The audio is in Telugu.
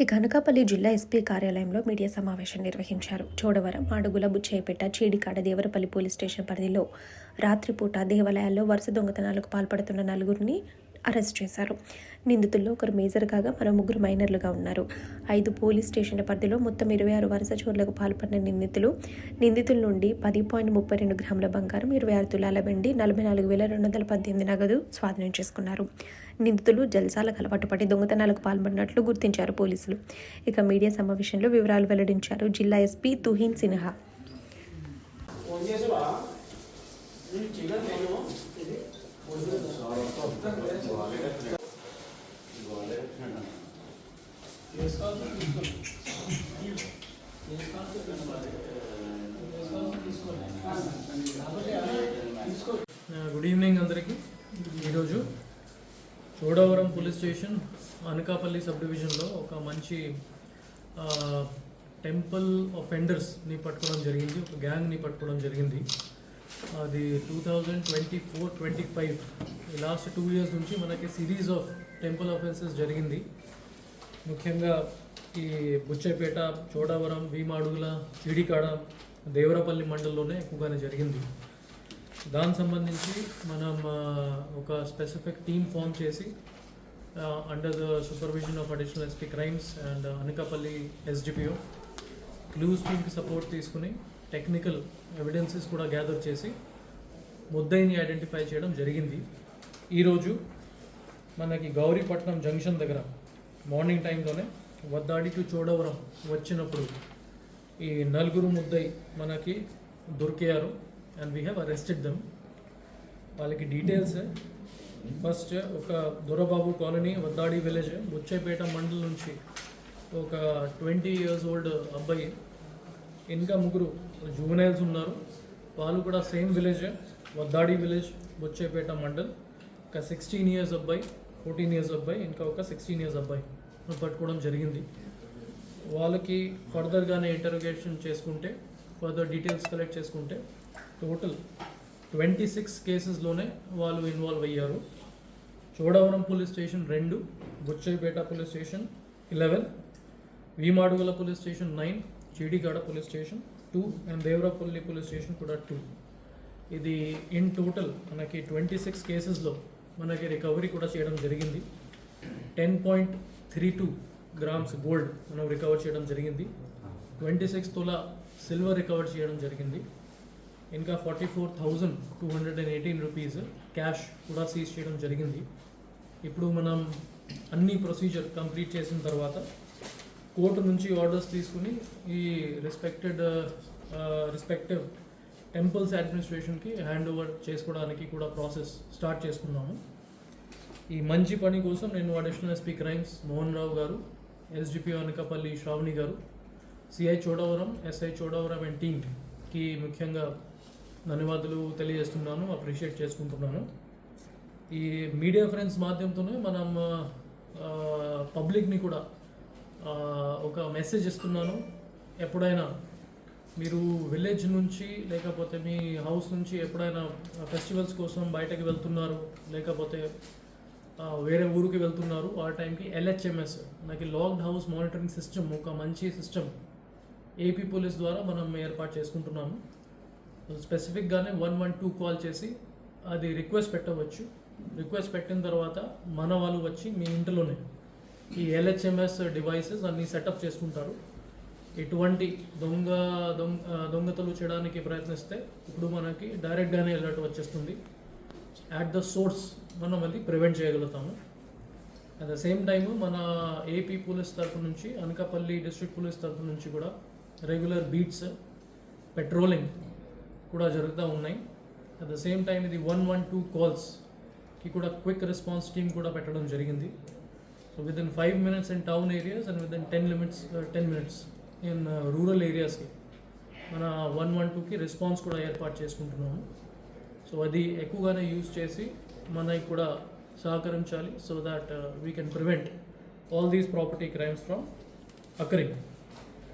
ఈ కనకాపల్లి జిల్లా ఎస్పీ కార్యాలయంలో మీడియా సమావేశం నిర్వహించారు. చోడవరం మాడుగుల బుచ్చయ్యపేట చీడికాడ దేవరపల్లి పోలీస్ స్టేషన్ పరిధిలో రాత్రిపూట దేవాలయాల్లో వరుస దొంగతనాలకు పాల్పడుతున్న నలుగురిని అరెస్ట్ చేశారు. నిందితుల్లో ఒకరు మేజర్ కాగా మరో ముగ్గురు మైనర్లుగా ఉన్నారు. ఐదు పోలీస్ స్టేషన్ల పరిధిలో మొత్తం ఇరవై ఆరు వరుస చోర్లకు పాల్పడిన నిందితులు నిందితుల నుండి పది పాయింట్ ముప్పై రెండు గ్రాముల బంగారం ఇరవై ఆరు తులాల వెండి నలభై నాలుగు వేల రెండు వందల పద్దెనిమిది నగదు స్వాధీనం చేసుకున్నారు. నిందితులు జల్సాలకు అలవాటు పడి దొంగతనాలకు పాల్పడినట్లు గుర్తించారు పోలీసులు. ఇక మీడియా సమావేశంలో వివరాలు వెల్లడించారు జిల్లా SP Tuhin Sinha. Good evening అందరికీ. ఈరోజు Chodavaram police station Anakapalli sub డివిజన్లో ఒక మంచి టెంపుల్ ఆఫెండర్స్ని పట్టుకోవడం జరిగింది ఒక గ్యాంగ్ని పట్టుకోవడం జరిగింది. అది two thousand twenty four twenty five last two years నుంచి మనకి సిరీస్ ఆఫ్ టెంపుల్ ఆఫెన్సెస్ జరిగింది. ముఖ్యంగా ఈ బుచ్చపేట చోడవరం భీమాడుగుల చిడికాడ దేవరపల్లి మండలంలోనే ఎక్కువగానే జరిగింది. దానికి సంబంధించి మనం ఒక స్పెసిఫిక్ టీమ్ ఫామ్ చేసి under the supervision of additional SP crimes and Anakapalli SDPO clues టీమ్కి సపోర్ట్ తీసుకుని టెక్నికల్ ఎవిడెన్సెస్ కూడా గ్యాదర్ చేసి ముద్దయిని ఐడెంటిఫై చేయడం జరిగింది. ఈరోజు మనకి గౌరీపట్నం జంక్షన్ దగ్గర మార్నింగ్ టైంలోనే వద్దాడికి చూడవరం చోడవరం వచ్చినప్పుడు ఈ నలుగురు ముద్దై మనకి దొరికారు and we have arrested them వాళ్ళకి డీటెయిల్స్ ఫస్ట్ ఒక దొరబాబు కాలనీ వద్దాడి విలేజ్ ముచ్చైపేట మండల్ నుంచి ఒక ట్వంటీ ఇయర్స్ ఓల్డ్ అబ్బాయి ఇంకా ముగ్గురు జూవెనైల్స్ ఉన్నారు. వాళ్ళు కూడా same village Vaddadi village Bochchepeta mandal. ఒక సిక్స్టీన్ ఇయర్స్ అబ్బాయి ఫోర్టీన్ ఇయర్స్ అబ్బాయి ఇంకా ఒక సిక్స్టీన్ ఇయర్స్ అబ్బాయి పట్టుకోవడం జరిగింది. వాళ్ళకి ఫర్దర్గానే ఇంటరోగేషన్ చేసుకుంటే ఫర్దర్ డీటెయిల్స్ కలెక్ట్ చేసుకుంటే టోటల్ ట్వంటీ సిక్స్ కేసెస్లోనే వాళ్ళు ఇన్వాల్వ్ అయ్యారు. చోడవరం పోలీస్ స్టేషన్ రెండు బుచ్చైపేట police station eleven V Madugula police station nine Jeedigada police station two and Devarapalli police station కూడా టూ. ఇది ఇన్ టోటల్ మనకి ట్వంటీ సిక్స్ కేసెస్లో మనకి రికవరీ కూడా చేయడం జరిగింది. Ten point three two grams gold మనం రికవర్ చేయడం జరిగింది. ట్వంటీ సిక్స్ తులా సిల్వర్ రికవర్ చేయడం జరిగింది. ఇంకా forty four thousand two hundred and eighteen rupees cash కూడా సీజ్ చేయడం జరిగింది. ఇప్పుడు మనం అన్ని ప్రొసీజర్ కంప్లీట్ చేసిన తర్వాత కోర్టు నుంచి ఆర్డర్స్ తీసుకుని ఈ రెస్పెక్టెడ్ రెస్పెక్టివ్ టెంపుల్స్ అడ్మినిస్ట్రేషన్కి హ్యాండ్ ఓవర్ చేసుకోవడానికి కూడా ప్రాసెస్ స్టార్ట్ చేసుకున్నాము. ఈ మంచి పని కోసం నేను additional SP crimes Mohan Rao గారు ఎస్డిపి అనకాపల్లి శ్రావణి గారు CI Chodavaram SI Chodavaram and టీమ్కి ముఖ్యంగా ధన్యవాదాలు తెలియజేస్తున్నాను అప్రిషియేట్ చేసుకుంటున్నాను. ఈ మీడియా ఫ్రెండ్స్ మాధ్యమంతోనే మనం పబ్లిక్ని కూడా ఒక మెసేజ్ ఇస్తున్నాను. ఎప్పుడైనా మీరు విలేజ్ నుంచి లేకపోతే మీ హౌస్ నుంచి ఎప్పుడైనా ఫెస్టివల్స్ కోసం బయటకు వెళ్తున్నారు లేకపోతే వేరే ఊరికి వెళ్తున్నారు ఆ టైంకి ఎల్హెచ్ఎంఎస్ నాకు లాక్డ్ హౌస్ మానిటరింగ్ సిస్టమ్ ఒక మంచి సిస్టమ్ ఏపీ పోలీస్ ద్వారా మనం ఏర్పాటు చేసుకుంటున్నాము. స్పెసిఫిక్గానే వన్ వన్ టూ కాల్ చేసి అది రిక్వెస్ట్ పెట్టవచ్చు. రిక్వెస్ట్ పెట్టిన తర్వాత మన వాళ్ళు వచ్చి మీ ఇంటిలోనే ఈ ఎల్హెచ్ఎంఎస్ డివైసెస్ అన్ని సెటప్ చేసుకుంటారు. ఎటువంటి దొంగ దొంగ దొంగతలు చేయడానికి ప్రయత్నిస్తే ఇప్పుడు మనకి డైరెక్ట్గానే అలర్ట్ వచ్చేస్తుంది. యాట్ ద సోర్స్ మనం అది ప్రివెంట్ చేయగలుగుతాము. అట్ ద సేమ్ టైము మన ఏపీ పోలీస్ తరఫు నుంచి అనకాపల్లి డిస్ట్రిక్ట్ పోలీస్ తరఫు నుంచి కూడా రెగ్యులర్ బీట్స్ పెట్రోలింగ్ కూడా జరుగుతూ ఉన్నాయి. అట్ ద సేమ్ టైం ఇది వన్ వన్ టూ కాల్స్కి కూడా క్విక్ రెస్పాన్స్ టీమ్ కూడా పెట్టడం జరిగింది. So within five minutes in town areas and with ten limits ten minutes in rural ఏరియాస్కి మన వన్ వన్ టూకి రెస్పాన్స్ కూడా ఏర్పాటు చేసుకుంటున్నాము. సో అది ఎక్కువగానే యూజ్ చేసి మనకి కూడా సహకరించాలి so that we can prevent all these property crimes from occurring